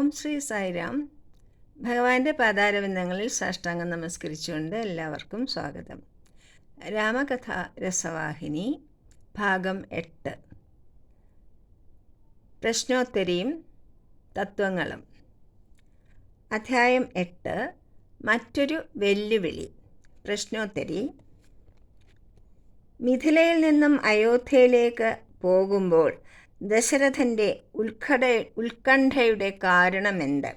ഓം ശ്രീ സായിരാം. ഭഗവാന്റെ പാതാരവിന്ദങ്ങളിൽ സാഷ്ടാംഗം നമസ്കരിച്ചുകൊണ്ട് എല്ലാവർക്കും സ്വാഗതം. രാമകഥ രസവാഹിനി ഭാഗം എട്ട്. പ്രശ്നോത്തരിയും തത്വങ്ങളും. അധ്യായം എട്ട് മറ്റൊരു വെല്ലുവിളി പ്രശ്നോത്തരി. മിഥിലയിൽ നിന്നും അയോധ്യയിലേക്ക് പോകുമ്പോൾ ദശരഥന്റെ ഉത്കട ഉത്കണ്ഠയുടെ കാരണമെന്ത്?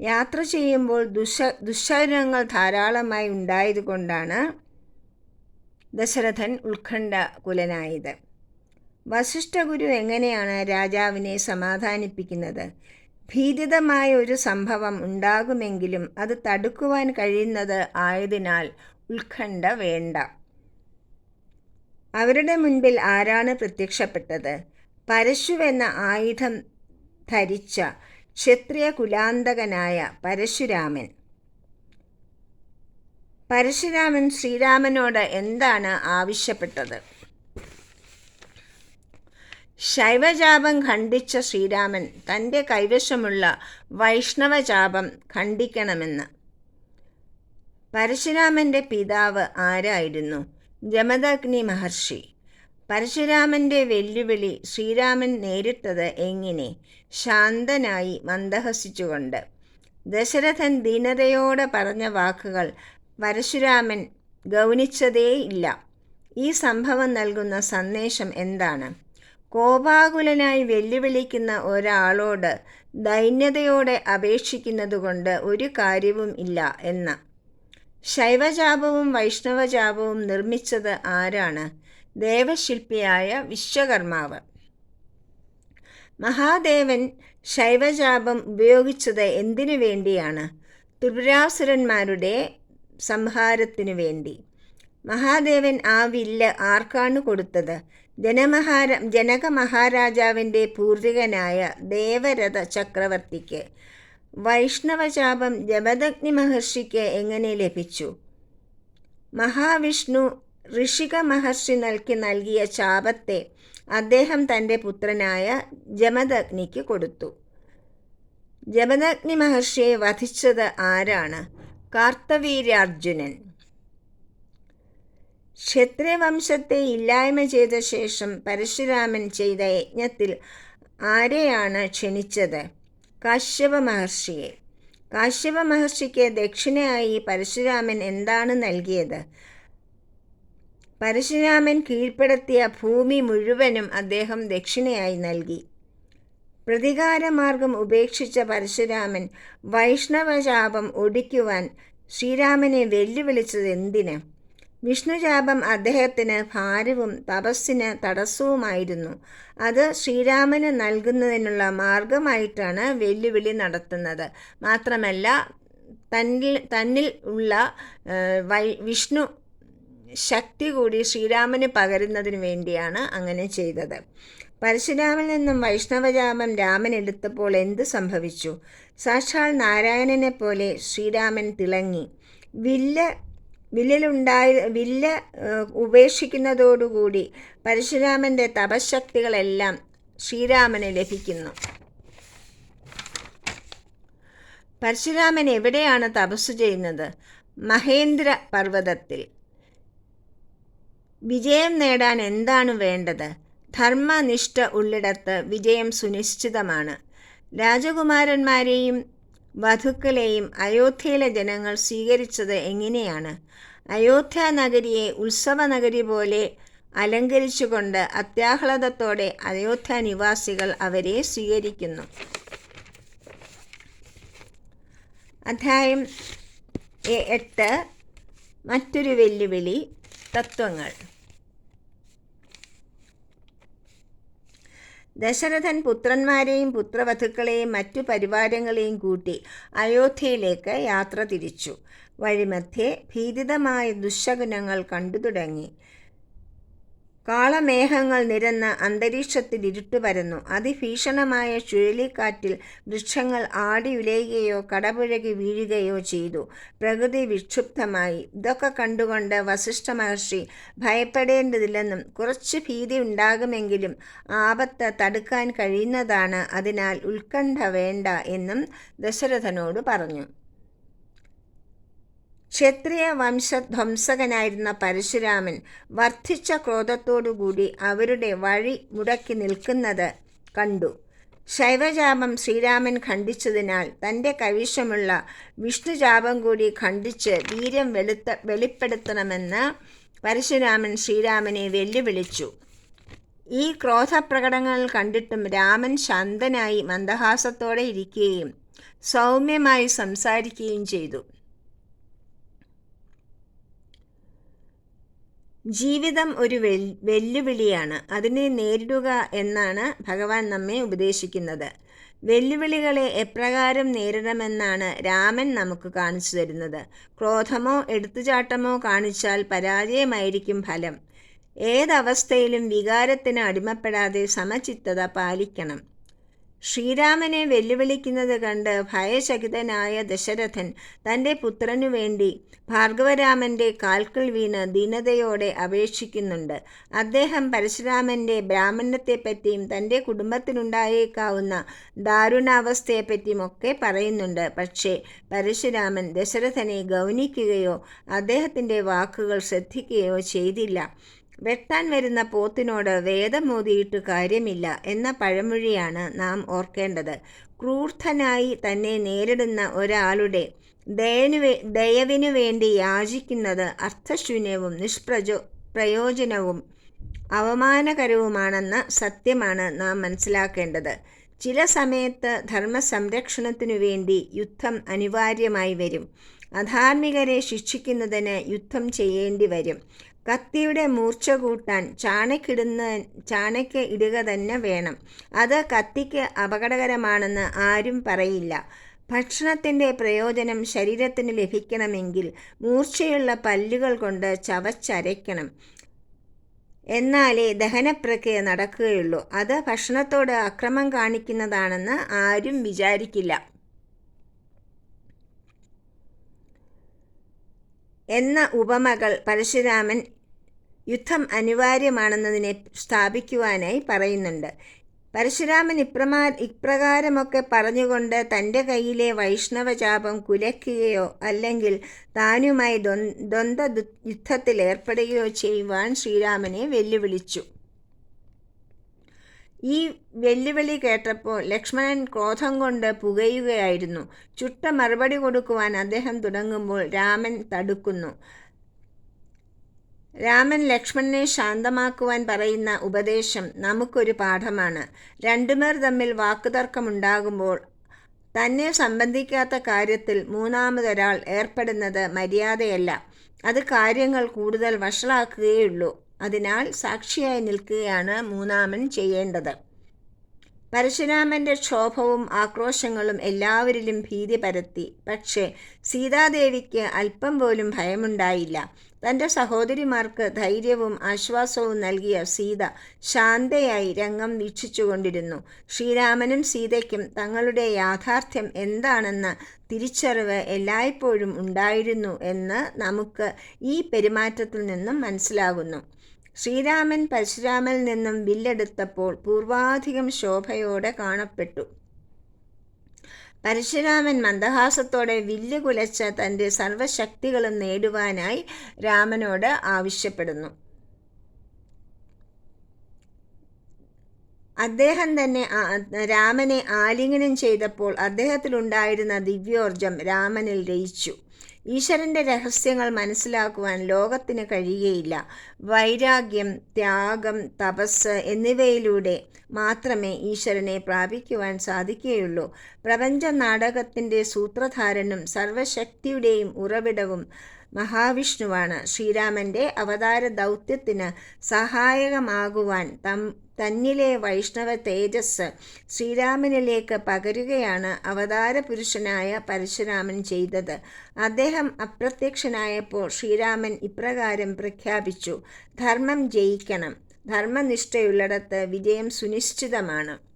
യാത്ര ചെയ്യുമ്പോൾ ദുശ ദുശ്ശകനങ്ങൾ ധാരാളമായി ഉണ്ടായതുകൊണ്ടാണ് ദശരഥൻ ഉത്കണ്ഠ കുലനായത് വസിഷ്ഠഗുരു എങ്ങനെയാണ് രാജാവിനെ സമാധാനിപ്പിക്കുന്നത്? ഭീതിതമായ ഒരു സംഭവം ഉണ്ടാകുമെങ്കിലും അത് തടുക്കുവാൻ കഴിയുന്നത് ആയതിനാൽ ഉത്കണ്ഠ വേണ്ട. അവരുടെ മുൻപിൽ ആരാണ് പ്രത്യക്ഷപ്പെട്ടത്? പരശുവെന്ന ആയുധം ധരിച്ച ക്ഷത്രിയ കുലാന്തകനായ പരശുരാമൻ. പരശുരാമൻ ശ്രീരാമനോട് എന്താണ് ആവശ്യപ്പെട്ടത്? ശൈവജാപം ഖണ്ഡിച്ച ശ്രീരാമൻ തന്റെ കൈവശമുള്ള വൈഷ്ണവജാപം ഖണ്ഡിക്കണമെന്ന്. പരശുരാമന്റെ പിതാവ് ആരായിരുന്നു? ജമദഗ്നി മഹർഷി. പരശുരാമന്റെ വെല്ലുവിളി ശ്രീരാമൻ നേരിട്ടത് എങ്ങനെ? ശാന്തനായി മന്ദഹസിച്ചുകൊണ്ട്. ദശരഥൻ ദീനതയോടെ പറഞ്ഞ വാക്കുകൾ പരശുരാമൻ ഗൗനിച്ചതേയില്ല ഈ സംഭവം നൽകുന്ന സന്ദേശം എന്താണ്? കോപാകുലനായി വെല്ലുവിളിക്കുന്ന ഒരാളോട് ദൈന്യതയോടെ അപേക്ഷിക്കുന്നതുകൊണ്ട് ഒരു കാര്യവും ഇല്ല എന്ന. ശൈവജാപവും വൈഷ്ണവജാപവും നിർമ്മിച്ചത് ആരാണ്? ദേവശില്പിയായ വിശ്വകർമാവ്. മഹാദേവൻ ശൈവജാപം ഉപയോഗിച്ചത് എന്തിനു വേണ്ടിയാണ്? ത്രിപുരാസുരന്മാരുടെ സംഹാരത്തിനു വേണ്ടി. മഹാദേവൻ ആ വില്ല് ആർക്കാണ് കൊടുത്തത്? ജനമഹാര ജനക മഹാരാജാവിന്റെ പൂർവികനായ ദേവരഥ ചക്രവർത്തിക്ക്. വൈഷ്ണവചാപം ജപദഗ്നി മഹർഷിക്ക് എങ്ങനെ ലഭിച്ചു? മഹാവിഷ്ണു ഋഷിക മഹർഷി നൽകി നൽകിയ ശാപത്തെ അദ്ദേഹം തന്റെ പുത്രനായ ജമദഗ്നിക്ക് കൊടുത്തു. ജമദഗ്നി മഹർഷിയെ വധിച്ചത് ആരാണ്? കാർത്തവീര്യാർജുനൻ. ക്ഷത്രിയവംശത്തെ ഇല്ലായ്മ ചെയ്ത ശേഷം പരശുരാമൻ ചെയ്ത യജ്ഞത്തിൽ ആരെയാണ് ക്ഷണിച്ചത്? കാശ്യപ മഹർഷിയെ. കാശ്യപ മഹർഷിക്ക് ദക്ഷിണയായി പരശുരാമൻ എന്താണ് നൽകിയത്? പരശുരാമൻ കീഴ്പ്പെടുത്തിയ ഭൂമി മുഴുവനും അദ്ദേഹം ദക്ഷിണയായി നൽകി. പ്രതികാരമാർഗം ഉപേക്ഷിച്ച പരശുരാമൻ വൈഷ്ണവശാപം ഒടിക്കുവാൻ ശ്രീരാമനെ വെല്ലുവിളിച്ചത് എന്തിന്? വിഷ്ണുചാപം അദ്ദേഹത്തിന് ഭാരവും തപസ്സിന് തടസ്സവുമായിരുന്നു. അത് ശ്രീരാമന് നൽകുന്നതിനുള്ള മാർഗമായിട്ടാണ് വെല്ലുവിളി നടത്തുന്നത്. മാത്രമല്ല തന്നിൽ തന്നിൽ ഉള്ള വൈ വിഷ്ണു ശക്തി കൂടി ശ്രീരാമന് പകരുന്നതിന് വേണ്ടിയാണ് അങ്ങനെ ചെയ്തത്. പരശുരാമിൽ നിന്നും വൈഷ്ണവജാപം രാമൻ എടുത്തപ്പോൾ എന്ത് സംഭവിച്ചു? സാക്ഷാൽ നാരായണനെ പോലെ ശ്രീരാമൻ തിളങ്ങി. വില്ല് വില്ലിലുണ്ടായി വില്ല് ഉപേക്ഷിക്കുന്നതോടുകൂടി പരശുരാമന്റെ തപശക്തികളെല്ലാം ശ്രീരാമന് ലഭിക്കുന്നു. പരശുരാമൻ എവിടെയാണ് തപസ് ചെയ്യുന്നത്? മഹേന്ദ്ര പർവതത്തിൽ വിജയം നേടാൻ എന്താണ് വേണ്ടത്? ധർമ്മനിഷ്ഠ ഉള്ളിടത്ത് വിജയം സുനിശ്ചിതമാണ്. രാജകുമാരന്മാരെയും വധുക്കളെയും അയോധ്യയിലെ ജനങ്ങൾ സ്വീകരിച്ചത് എങ്ങനെയാണ്? അയോധ്യ നഗരിയെ ഉത്സവ നഗരി പോലെ അലങ്കരിച്ചുകൊണ്ട് അത്യാഹ്ലാദത്തോടെ അയോധ്യ നിവാസികൾ അവരെ സ്വീകരിക്കുന്നു. അധ്യായം എട്ട്. മറ്റൊരു വെല്ലുവിളി തത്വങ്ങൾ. ദശരഥൻ പുത്രന്മാരെയും പുത്രവധുക്കളെയും മറ്റു പരിവാരങ്ങളെയും കൂട്ടി അയോധ്യയിലേക്ക് യാത്ര തിരിച്ചു. വഴിമധ്യേ ഭീതിതമായ ദുശകുനങ്ങൾ കണ്ടു തുടങ്ങി. കാളമേഘങ്ങൾ നിരന്ന് അന്തരീക്ഷത്തിൽ ഇരുട്ട് വരുന്നു അതിഭീഷണമായ ചുഴലിക്കാറ്റിൽ വൃക്ഷങ്ങൾ ആടിയുലയുകയോ കടപുഴകി വീഴുകയോ ചെയ്തു. പ്രകൃതി വിക്ഷുബ്ധമായി. ഇതൊക്കെ കണ്ടുകൊണ്ട് വസിഷ്ഠ മഹർഷി ഭയപ്പെടേണ്ടതില്ലെന്നും കുറച്ച് ഭീതി ഉണ്ടാകുമെങ്കിലും ആപത്ത് തടുക്കാൻ കഴിയുന്നതാണ്. അതിനാൽ ഉത്കണ്ഠ വേണ്ട എന്നും ദശരഥനോട് പറഞ്ഞു. ക്ഷത്രിയ വംശധ്വംസകനായിരുന്ന പരശുരാമൻ വർദ്ധിച്ച ക്രോധത്തോടുകൂടി അവരുടെ വഴി മുടക്കി നിൽക്കുന്നത് കണ്ടു. ശൈവജാപം ശ്രീരാമൻ ഖണ്ഡിച്ചതിനാൽ തന്റെ കൈവശമുള്ള വിഷ്ണുജാപം കൂടി ഖണ്ഡിച്ച് വീര്യം വെളുത്ത വെളിപ്പെടുത്തണമെന്ന് പരശുരാമൻ ശ്രീരാമനെ വെല്ലുവിളിച്ചു. ഈ ക്രോധപ്രകടനങ്ങൾ കണ്ടിട്ടും രാമൻ ശാന്തനായി മന്ദഹാസത്തോടെ ഇരിക്കുകയും സൗമ്യമായി സംസാരിക്കുകയും ചെയ്തു. ജീവിതം ഒരു വെല്ലുവിളിയാണ്. അതിനെ നേരിടുക എന്നാണ് ഭഗവാൻ നമ്മെ ഉപദേശിക്കുന്നത്. വെല്ലുവിളികളെ എപ്രകാരം നേരിടണമെന്നാണ് രാമൻ നമുക്ക് കാണിച്ചു തരുന്നത്. ക്രോധമോ എടുത്തുചാട്ടമോ കാണിച്ചാൽ പരാജയമായിരിക്കും ഫലം. ഏതവസ്ഥയിലും വികാരത്തിന് അടിമപ്പെടാതെ സമചിത്തത പാലിക്കണം. ശ്രീരാമനെ വെല്ലുവിളിക്കുന്നത് കണ്ട് ഭയചകിതനായ ദശരഥൻ തന്റെ പുത്രനു വേണ്ടി ഭാർഗവരാമന്റെ കാൽക്കൾ വീണ് ദീനതയോടെ അപേക്ഷിക്കുന്നുണ്ട്. അദ്ദേഹം പരശുരാമന്റെ ബ്രാഹ്മണത്തെപ്പറ്റിയും തന്റെ കുടുംബത്തിനുണ്ടായേക്കാവുന്ന ദാരുണാവസ്ഥയെപ്പറ്റിയും ഒക്കെ പറയുന്നുണ്ട്. പക്ഷേ പരശുരാമൻ ദശരഥനെ ഗൗനിക്കുകയോ അദ്ദേഹത്തിന്റെ വാക്കുകൾ ശ്രദ്ധിക്കുകയോ ചെയ്തില്ല. വെട്ടാൻ വരുന്ന പോത്തിനോട് വേദമോതിയിട്ട് കാര്യമില്ല എന്ന പഴമൊഴിയാണ് നാം ഓർക്കേണ്ടത്. ക്രൂർത്ഥനായി തന്നെ നേരിടുന്ന ഒരാളുടെ ദയനു ദയവിനു വേണ്ടി യാചിക്കുന്നത് അർത്ഥശൂന്യവും നിഷ്പ്രജോ പ്രയോജനവും അവമാനകരവുമാണെന്ന സത്യമാണ് നാം മനസ്സിലാക്കേണ്ടത്. ചില സമയത്ത് ധർമ്മസംരക്ഷണത്തിനു വേണ്ടി യുദ്ധം അനിവാര്യമായി വരും. അധാർമികരെ ശിക്ഷിക്കുന്നതിന് യുദ്ധം ചെയ്യേണ്ടി വരും. കത്തിയുടെ മൂർച്ച കൂട്ടാൻ ചാണക്കിടുന്ന ചാണയ്ക്ക് ഇടുക തന്നെ വേണം. അത് കത്തിക്ക് അപകടകരമാണെന്ന് ആരും പറയില്ല. ഭക്ഷണത്തിന്റെ പ്രയോജനം ശരീരത്തിന് ലഭിക്കണമെങ്കിൽ മൂർച്ചയുള്ള പല്ലുകൾ കൊണ്ട് ചവച്ചരയ്ക്കണം. എന്നാലേ ദഹനപ്രക്രിയ നടക്കുകയുള്ളൂ. അത് ഭക്ഷണത്തോട് അക്രമം കാണിക്കുന്നതാണെന്ന് ആരും വിചാരിക്കില്ല. എന്ന ഉപമകൾ പരശുരാമൻ യുദ്ധം അനിവാര്യമാണെന്നതിനെ സ്ഥാപിക്കുവാനായി പറയുന്നുണ്ട്. പരശുരാമൻ ഇപ്രമാ ഇപ്രകാരമൊക്കെ പറഞ്ഞുകൊണ്ട് തന്റെ കയ്യിലെ വൈഷ്ണവചാപം കുലയ്ക്കുകയോ അല്ലെങ്കിൽ താനുമായി ദ്വന്ദ്വ യുദ്ധത്തിൽ ഏർപ്പെടുകയോ ചെയ്യുവാൻ ശ്രീരാമനെ വെല്ലുവിളിച്ചു. ഈ വെല്ലുവിളി കേട്ടപ്പോൾ ലക്ഷ്മണൻ ക്രോധം കൊണ്ട് പുകയുകയായിരുന്നു. ചുട്ട മറുപടി കൊടുക്കുവാൻ അദ്ദേഹം തുടങ്ങുമ്പോൾ രാമൻ തടുക്കുന്നു. രാമൻ ലക്ഷ്മണനെ ശാന്തമാക്കുവാൻ പറയുന്ന ഉപദേശം നമുക്കൊരു പാഠമാണ്. രണ്ടുപേർ തമ്മിൽ വാക്കുതർക്കമുണ്ടാകുമ്പോൾ തന്നെ സംബന്ധിക്കാത്ത കാര്യത്തിൽ മൂന്നാമതൊരാൾ ഏർപ്പെടുന്നത് മര്യാദയല്ല. അത് കാര്യങ്ങൾ കൂടുതൽ വഷളാക്കുകയുള്ളൂ അതിനാൽ സാക്ഷിയായി നിൽക്കുകയാണ് മൂന്നാമൻ ചെയ്യേണ്ടത്. പരശുരാമന്റെ ക്ഷോഭവും ആക്രോശങ്ങളും എല്ലാവരിലും ഭീതി പരത്തി. പക്ഷേ സീതാദേവിക്ക് അല്പം പോലും ഭയമുണ്ടായില്ല. തന്റെ സഹോദരിമാർക്ക് ധൈര്യവും ആശ്വാസവും നൽകിയ സീത ശാന്തയായി രംഗം വീക്ഷിച്ചുകൊണ്ടിരുന്നു. ശ്രീരാമനും സീതയ്ക്കും തങ്ങളുടെ യാഥാർത്ഥ്യം എന്താണെന്ന തിരിച്ചറിവ് എല്ലായ്പ്പോഴും ഉണ്ടായിരുന്നു എന്ന് നമുക്ക് ഈ പെരുമാറ്റത്തിൽ നിന്നും മനസ്സിലാകുന്നു. ശ്രീരാമൻ പരശുരാമനിൽ നിന്നും വില്ലെടുത്തപ്പോൾ പൂർവാധികം ശോഭയോടെ കാണപ്പെട്ടു. പരശുരാമൻ മന്ദഹാസത്തോടെ വില്ല് കുലച്ച തന്റെ സർവശക്തികളും നേടുവാനായി രാമനോട് ആവശ്യപ്പെടുന്നു. അദ്ദേഹം തന്നെ രാമനെ ആലിംഗനം ചെയ്തപ്പോൾ അദ്ദേഹത്തിലുണ്ടായിരുന്ന ദിവ്യോർജം രാമനിൽ ലയിച്ചു. ഈശ്വരന്റെ രഹസ്യങ്ങൾ മനസ്സിലാക്കുവാൻ ലോകത്തിന് കഴിയുകയില്ല. വൈരാഗ്യം ത്യാഗം തപസ് എന്നിവയിലൂടെ മാത്രമേ ഈശ്വരനെ പ്രാപിക്കുവാൻ സാധിക്കുകയുള്ളൂ. പ്രപഞ്ച നാടകത്തിന്റെ സൂത്രധാരനും സർവശക്തിയുടെയും ഉറവിടവും മഹാവിഷ്ണുവാണ്. ശ്രീരാമന്റെ അവതാര ദൗത്യത്തിന് സഹായകമാകുവാൻ തം തന്നിലെ വൈഷ്ണവ തേജസ് ശ്രീരാമനിലേക്ക് പകരുകയാണ് അവതാര പുരുഷനായ പരശുരാമൻ ചെയ്തത്. അദ്ദേഹം അപ്രത്യക്ഷനായപ്പോൾ ശ്രീരാമൻ ഇപ്രകാരം പ്രഖ്യാപിച്ചു ധർമ്മം ജയിക്കണം. ധർമ്മനിഷ്ഠയുള്ളിടത്ത് വിജയം സുനിശ്ചിതമാണ്.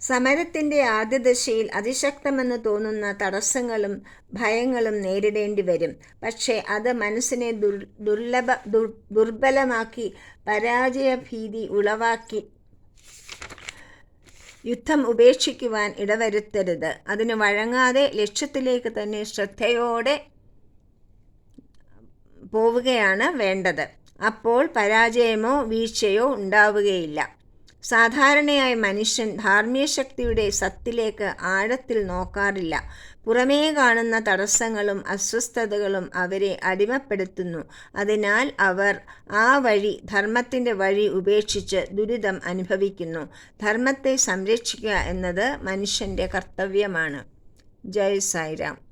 സമരത്തിന്റെ ആദ്യദശയിൽ അതിശക്തമെന്ന് തോന്നുന്ന തടസ്സങ്ങളും ഭയങ്ങളും നേരിടേണ്ടി വരും. പക്ഷേ അത് മനസ്സിനെ ദുർ ദുർലഭ ദുർ ദുർബലമാക്കി പരാജയഭീതി ഉളവാക്കി യുദ്ധം ഉപേക്ഷിക്കുവാൻ ഇടവരുത്തരുത്. അതിന് വഴങ്ങാതെ ലക്ഷ്യത്തിലേക്ക് തന്നെ ശ്രദ്ധയോടെ പോവുകയാണ് വേണ്ടത്. അപ്പോൾ പരാജയമോ വീഴ്ചയോ ഉണ്ടാവുകയില്ല. സാധാരണയായി മനുഷ്യൻ ധാർമ്മിക ശക്തിയുടെ സത്തിലേക്ക് ആഴത്തിൽ നോക്കാറില്ല. പുറമേ കാണുന്ന തടസ്സങ്ങളും അസ്വസ്ഥതകളും അവരെ അടിമപ്പെടുത്തുന്നു. അതിനാൽ അവർ ആ വഴി ധർമ്മത്തിന്റെ വഴി ഉപേക്ഷിച്ച് ദുരിതം അനുഭവിക്കുന്നു. ധർമ്മത്തെ സംരക്ഷിക്കുക എന്നത് മനുഷ്യന്റെ കർത്തവ്യമാണ്. ജയ് സായിരാം.